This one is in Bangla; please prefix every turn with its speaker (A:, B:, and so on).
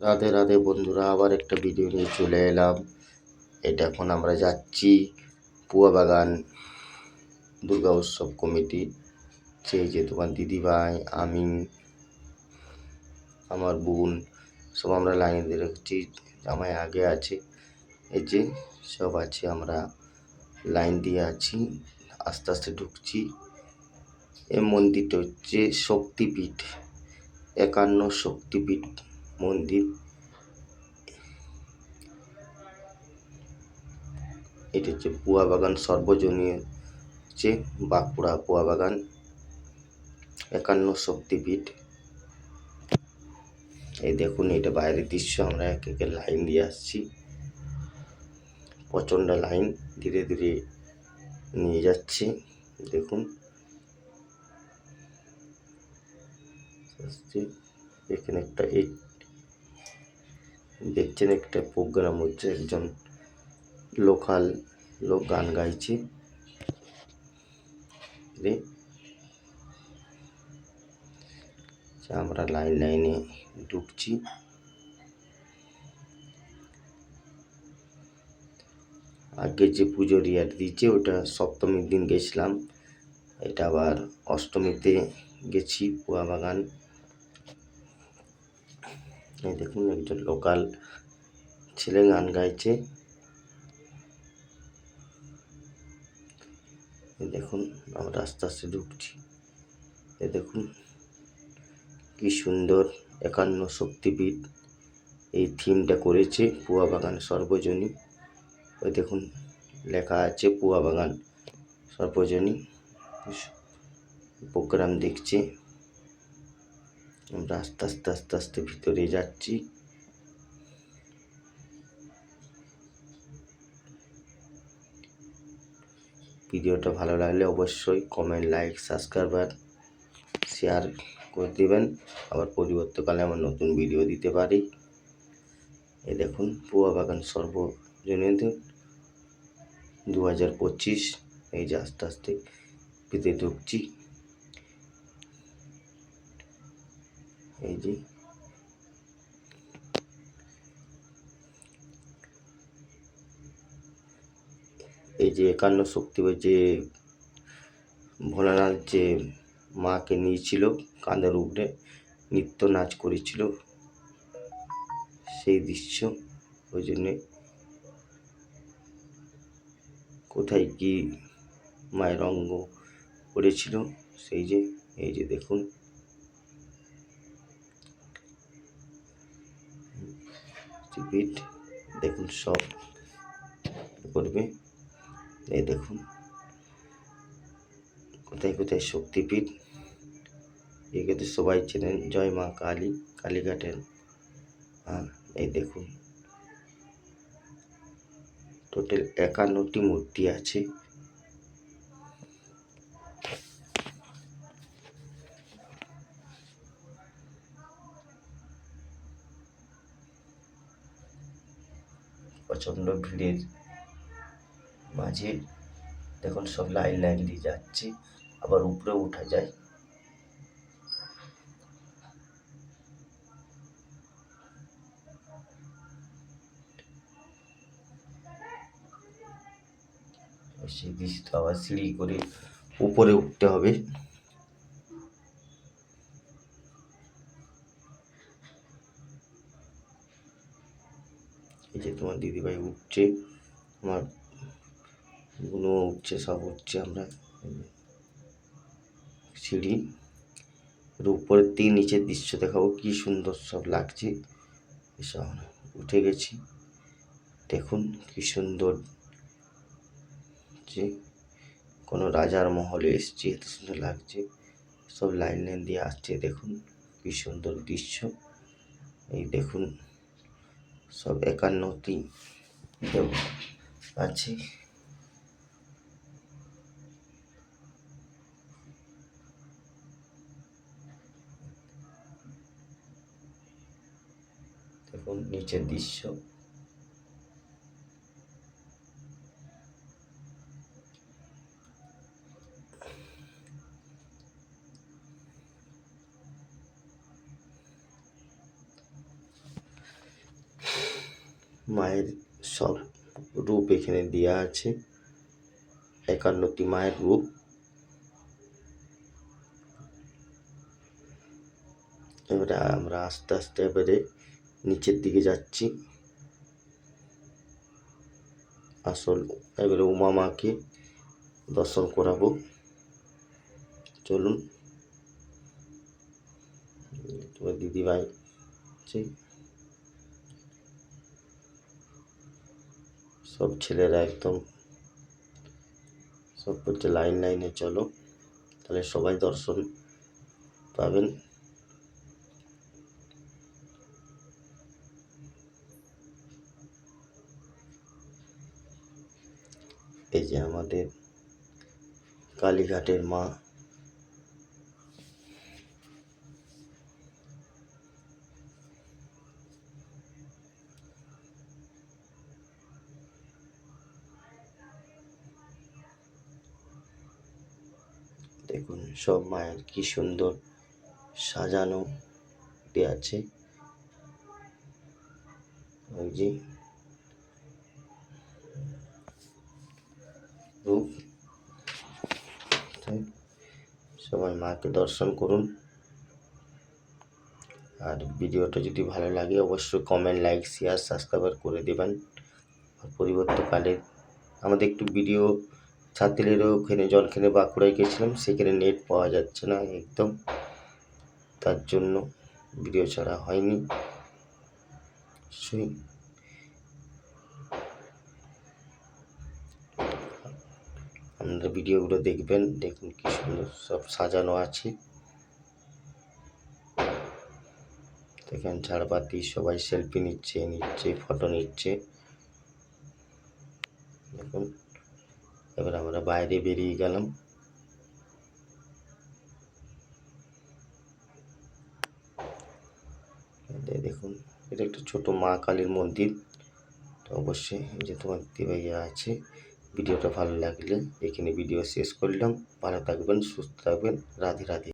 A: রাধে রাধে বন্ধুরা, আবার একটা ভিডিও নিয়ে চলে এলাম। এটা এখন আমরা যাচ্ছি পুয়া বাগান দুর্গা উৎসব কমিটি। সেই যে তোমার দিদিভাই আমি আমার বোন, সব আমরা লাইন দিয়ে রাখছি। জামাই আগে আছে। এই যে সব আছে, আমরা লাইন দিয়ে আছি। আস্তে আস্তে ঢুকছি। এই মন্দিরটা হচ্ছে শক্তিপীঠ, একান্ন শক্তিপীঠ। মন্দির। এটা হচ্ছে পুয়া বাগান সর্বজনীয় হচ্ছে বাঁকুড়া পুয়া বাগান। একান্ন শক্তিপীঠ। এই দেখুন, এটা বাইরের দৃশ্য, আমরা এক একে লাইন দিয়ে আসছি। প্রচণ্ড লাইন, ধীরে ধীরে নিয়ে যাচ্ছি, দেখুন। এখানে একটা এই দেখছেন একটা প্রোগ্রাম হচ্ছে, একজন লোকাল লোক গান গাইছে। রে। আমরা লাইন লাইনে ঢুকছি। আগে যে পুজোর ইয়ার দিয়েছে, ওটা সপ্তমীর দিন গেছিলাম। এটা আবার অষ্টমীতে গেছি, পোয়া বাগান। এই দেখুন, একজন লোকাল ছেলে গান গাইছে। দেখুন, আমরা আস্তে আস্তে ঢুকছি। এ দেখুন, কি সুন্দর একান্ন শক্তিপীঠ এই থিমটা করেছে পুয়া বাগান সর্বজনী। ওই দেখুন, লেখা আছে পুয়া বাগান সর্বজনী। প্রোগ্রাম দেখছে। আমরা আস্তে আস্তে আস্তে আস্তে ভিতরে যাচ্ছি। ভিডিওটা ভালো লাগলে অবশ্যই কমেন্ট লাইক সাবস্ক্রাইব আর শেয়ার করে দেবেন। আবার পরিবর্তকালে আমার নতুন ভিডিও দিতে পারি। এই দেখুন, পুয়া বাগান সর্বজনীয়তে দু হাজার পঁচিশ, এই যে আস্তে আস্তে ভিতরে ঢুকছি। এই যে। এই যে একান্ন শক্তি যে ভোলানাথ যে মাকে নিয়েছিল কাঁধের উপরে নৃত্য নাচ করেছিল, সেই দৃশ্য ওই জন্যে। কোথায় কি মায়ের অঙ্গ করেছিল সেই যে, এই যে দেখুন। পিঠ দেখুন সব করবে। এই দেখুন। কোথায় কোথায় শক্তিপীঠ? এগুলো সবাই চেনেন জয় মা কালী, কালীঘাটের। হ্যাঁ এই দেখুন। টোটাল একান্নটি মূর্তি আছে। প্রচণ্ড ভিড়ের মাঝে দেখুন সব লাইন লাইন দিয়ে যাচ্ছে, আবার উপরে উঠা যায়। সেই দৃশ্যটা আবার সিঁড়ি করে উপরে উঠতে হবে। এই যে তোমার দিদিভাই উঠছে, আমারগুলো উঠছে, সব উঠছে আমরা। সিঁড়ি, এর উপরের দিকে নিচের দৃশ্য দেখাবো, কি সুন্দর সব লাগছে। এসব উঠে গেছি। দেখুন কি সুন্দর যে কোনো রাজার মহলে এসছে, এত সুন্দর লাগছে। সব লাইন লাইন দিয়ে আসছে, দেখুন কি সুন্দর দৃশ্য। এই দেখুন সব একান্নটি আছে। দেখুন নিচের দৃশ্য। মায়ের সব রূপ এখানে দেওয়া আছে। একান্নটি মায়ের রূপ। এবারে আমরা আস্তে আস্তে এবারে নিচের দিকে যাচ্ছি। আসল এবারে উমা মাকে দর্শন করাবো। চলুন। তোমার দিদিভাই আছে। সব ছেলেরা একদম সব বলছে, লাইন, লাইনে চলো। তাহলে সবাই দর্শন পাবেন। এই যে আমাদের কালীঘাটের মা দেখুন, সব মায়ের কি সুন্দর সাজানো দেওয়া আছে। ওই যে সবাই মাকে দর্শন করুন। আর ভিডিওটা যদি ভালো লাগে, অবশ্যই কমেন্ট লাইক শেয়ার সাবস্ক্রাইবার করে দেবেন। পরিবর্তকালে আমাদের একটু ভিডিও ছাত্রীরও ওখানে জলখানে বাঁকুড়ায় গেছিলাম, সেখানে নেট পাওয়া যাচ্ছে না একদম। তার জন্য ভিডিও ছাড়া হয়নি। সেই। আপনারা ভিডিওগুলো দেখবেন, দেখুন কি সুন্দর সব সাজানো আছে। দেখেন ঝাড়বাতি, সবাই সেলফি নিচ্ছে নিচ্ছে ফটো নিচ্ছে। দেখুন। এবার আমরা বাইরে বেরিয়ে গেলাম। দেখুন, এটা একটা ছোট মা কালীর মন্দির। তো অবশ্যই যে তোমার দিদিভাইয়া আছে, ভিডিওটা ভালো লাগলে এখানে ভিডিও শেষ করলাম। ভালো থাকবেন, সুস্থ থাকবেন। রাধে রাধে।